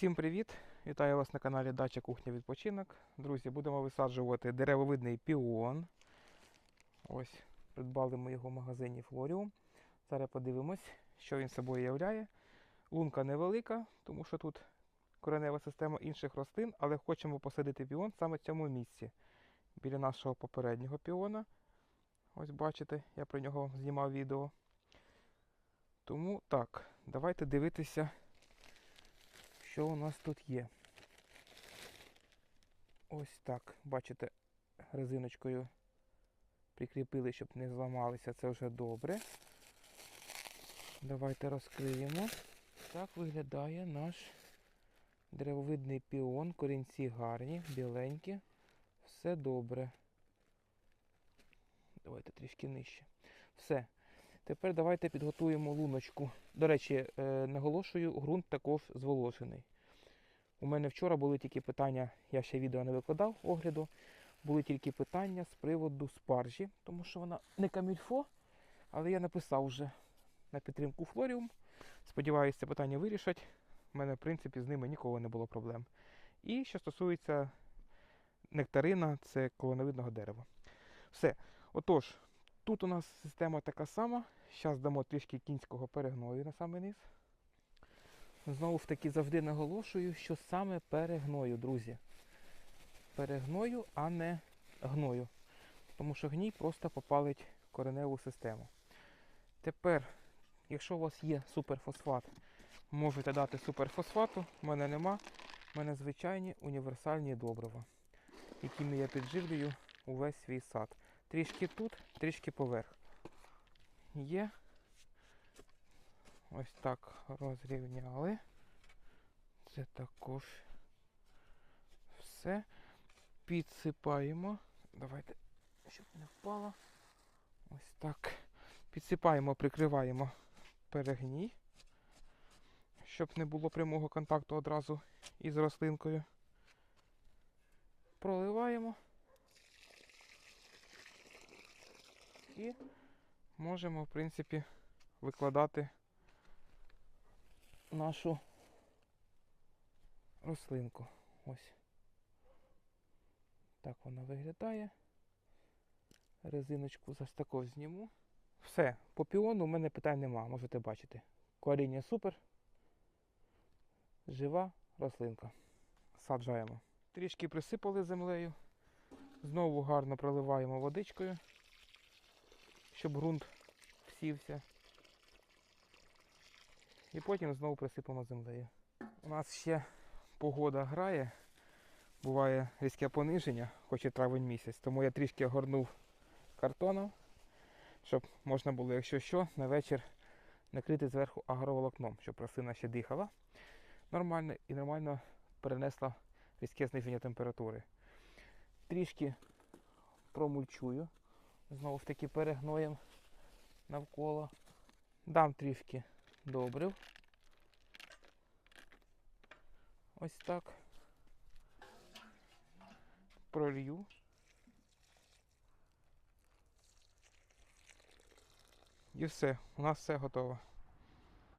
Всім привіт! Вітаю вас на каналі Дача Кухня Відпочинок. Друзі, будемо висаджувати деревовидний піон. Ось, придбали ми його в магазині Флоріум. Зараз подивимось, що він собою являє. Лунка невелика, тому що тут коренева система інших рослин, але хочемо посадити піон саме в цьому місці. Біля нашого попереднього піона. Ось бачите, я про нього знімав відео. Тому так, давайте дивитися що у нас тут є. Ось так, бачите, резиночкою прикріпили, щоб не зламалися, це вже добре. Давайте розкриємо. Так виглядає наш деревовидний піон, корінці гарні, біленькі. Все добре. Давайте трішки нижче. Все. Тепер давайте підготуємо луночку. До речі, е, наголошую, ґрунт також зволожений. У мене вчора були тільки питання, я ще відео не викладав огляду. Були тільки питання з приводу спаржі, тому що вона не камільфо, але я написав вже на підтримку Флоріум. Сподіваюся, це питання вирішать. У мене, в принципі, з ними ніколи не було проблем. І що стосується нектарина, це колоновидного дерева. Все. Отож, тут у нас система така сама. Зараз дамо трішки кінського перегною на самий низ. Знову ж таки завжди наголошую, що саме перегною, друзі. Перегною, а не гною. Тому що гній просто попалить кореневу систему. Тепер, якщо у вас є суперфосфат, можете дати суперфосфату. У мене нема. У мене звичайні універсальні добрива, якими я підживлюю увесь свій сад. Трішки тут, трішки поверх. Є. Ось так розрівняли. Це також все. Підсипаємо. Давайте, щоб не впало. Ось так. Підсипаємо, прикриваємо перегній, щоб не було прямого контакту одразу із рослинкою. Проливаємо. І можемо, в принципі, викладати нашу рослинку. Ось. Так вона виглядає. Резиночку за також зніму. Все, по піону у мене питань нема, можете бачити. Коріння супер. Жива рослинка. Саджаємо. Трішки присипали землею. Знову гарно проливаємо водичкою, щоб ґрунт всівся. І потім знову присипемо землею. У нас ще погода грає, буває різке пониження, хоч і травень місяць, тому я трішки огорнув картоном, щоб можна було, якщо що, на вечір накрити зверху агроволокном, щоб рослина ще дихала нормально і нормально перенесла різке зниження температури. Трішки промульчую, знову ж таки перегноєм навколо. Дам трішки добрив. Ось так. Пролью. І все, у нас все готово.